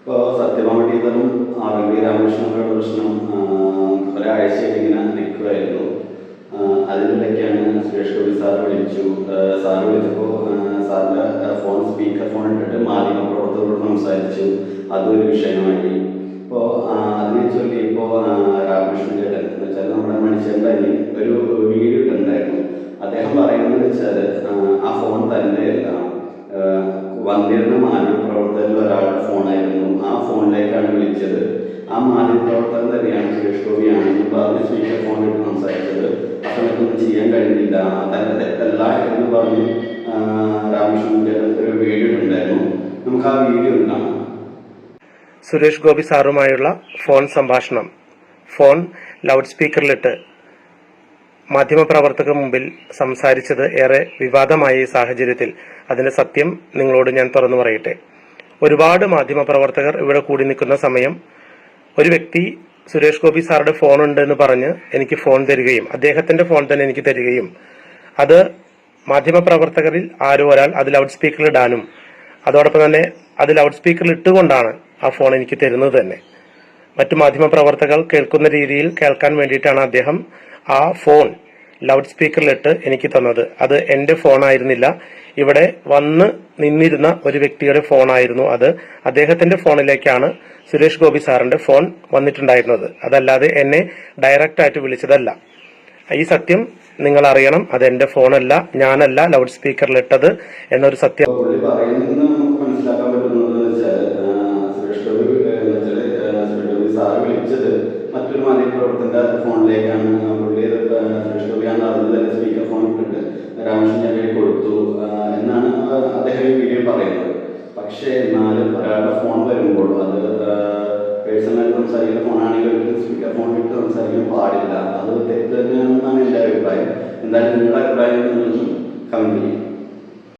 ഇപ്പോൾ സത്യഭാമ ടീച്ചറും R M V രാമകൃഷ്ണനുള്ള പ്രശ്നം ഒരാഴ്ചയായിട്ട് ഇങ്ങനെ നിൽക്കുമായിരുന്നു അതിനിടയ്ക്കാണ് സുരേഷ് ഗോപി സാർ വിളിച്ചു. സാർ വിളിച്ചപ്പോൾ സാറിന്റെ ഫോൺ സ്പീക്കർ ഫോൺ ഇട്ടിട്ട് മാധ്യമപ്രവർത്തകരോട് സംസാരിച്ചു. അതൊരു വിഷയമായി. ഇപ്പോൾ അതിനെ ചൊല്ലി ഇപ്പോൾ രാമകൃഷ്ണൻ ചേട്ടൻ എന്ന് വെച്ചാൽ നമ്മുടെ മനുഷ്യന്റെ അനി ഒരു വീഡിയോ ഇട്ടുണ്ടായിരുന്നു അദ്ദേഹം പറയുന്നത് വെച്ചാൽ ആ ഫോൺ തന്നെയല്ല വന്നിരുന്ന മാധ്യമപ്രവർത്തകർ ഫോണിലേക്കാണ് ആ മാധ്യമപ്രവർത്തകൻ തന്നെയാണ് സുരേഷ് ഗോപിയാണെന്ന് പറഞ്ഞ് സ്പീക്കർ ഫോണിലിട്ട് സംസാരിച്ചത്. ആ സമയത്തൊന്നും ചെയ്യാൻ കഴിഞ്ഞില്ല. തന്റെ തെറ്റല്ല എന്ന് പറഞ്ഞ് രാമകൃഷ്ണൻ ഒരു വീഡിയോ ഉണ്ടായിരുന്നു നമുക്ക് ആ വീഡിയോ കാണാം. സുരേഷ് ഗോപി സാറുമായുള്ള ഫോൺ സംഭാഷണം. ഫോൺ ലൗഡ് സ്പീക്കറിലിട്ട് മാധ്യമപ്രവർത്തകർ മുമ്പിൽ സംസാരിച്ചത് ഏറെ വിവാദമായ ഈ സാഹചര്യത്തിൽ. അതിന്റെ സത്യം നിങ്ങളോട് ഞാൻ തുറന്നു പറയട്ടെ. ഒരുപാട് മാധ്യമ പ്രവർത്തകർ ഇവിടെ കൂടി നിൽക്കുന്ന സമയം ഒരു വ്യക്തി സുരേഷ് ഗോപി സാറുടെ ഫോൺ ഉണ്ട് എന്ന് പറഞ്ഞ് എനിക്ക് ഫോൺ തരികയും അദ്ദേഹത്തിന്റെ ഫോൺ തന്നെ എനിക്ക് തരികയും അത് മാധ്യമപ്രവർത്തകരിൽ ആരോ ഒരാൾ അത് ലൗഡ് സ്പീക്കറിൽ ഇടാനും അതോടൊപ്പം തന്നെ അത് ലൗഡ് സ്പീക്കറിൽ ഇട്ടുകൊണ്ടാണ് ആ ഫോൺ എനിക്ക് തരുന്നത് തന്നെ. മറ്റു മാധ്യമപ്രവർത്തകർ കേൾക്കുന്ന രീതിയിൽ കേൾക്കാൻ വേണ്ടിയിട്ടാണ് അദ്ദേഹം ആ ഫോൺ ലൗഡ് സ്പീക്കറിലിട്ട് എനിക്ക് തന്നത്. അത് എന്റെ ഫോൺ ആയിരുന്നില്ല ഇവിടെ വന്ന് നിന്നിരുന്ന ഒരു വ്യക്തിയുടെ ഫോൺ ആയിരുന്നു അത്. അദ്ദേഹത്തിന്റെ ഫോണിലേക്കാണ് സുരേഷ് ഗോപി സാറിന്റെ ഫോൺ വന്നിട്ടുണ്ടായിരുന്നത്. അതല്ലാതെ എന്നെ ഡയറക്റ്റ് ആയിട്ട് വിളിച്ചതല്ല. ഈ സത്യം നിങ്ങൾ അറിയണം അത് എന്റെ ഫോണല്ല ഞാനല്ല ലൗഡ് സ്പീക്കറിലിട്ടത് എന്നൊരു സത്യം. മറ്റൊരു മാധ്യമപ്രവർത്തകന്റെ പറയുന്നത് നമുക്ക് മനസ്സിലാക്കാൻ പറ്റുന്നത് വെച്ചാൽ സുരേഷ് ഗോപി എന്ന് വെച്ചാൽ സുരേഷ് ഗോപി സാറ് വിളിച്ചത് മറ്റൊരു മാധ്യമപ്രവർത്തകന്റെ ഫോണിലേക്കാണ് പുള്ളി ഇത് സുരേഷ് ഗോപിയാണെന്ന് അറിഞ്ഞത് തന്നെ സ്പീക്കർ ഫോൺ ഇട്ടിട്ട് രാമകൃഷ്ണൻ ചേട്ടൻ കൊടുത്തു ആ, എന്നാണ് അദ്ദേഹം ഈ വീഡിയോ പറയുന്നത്. പക്ഷേ എന്നാലും ഒരാളുടെ ഫോൺ വരുമ്പോൾ അത് പേഴ്സണലായിട്ട് സംസാരിക്കുന്ന ഫോണാണെങ്കിൽ ഒരിക്കലും സ്പീക്കർ ഫോൺ ഇട്ട് സംസാരിക്കാൻ പാടില്ല. അത് തെറ്റ് തന്നെയാണെന്നാണ് എന്റെ അഭിപ്രായം. എന്തായാലും നിങ്ങളുടെ അഭിപ്രായം നിങ്ങൾ കമന്റ് ചെയ്യും.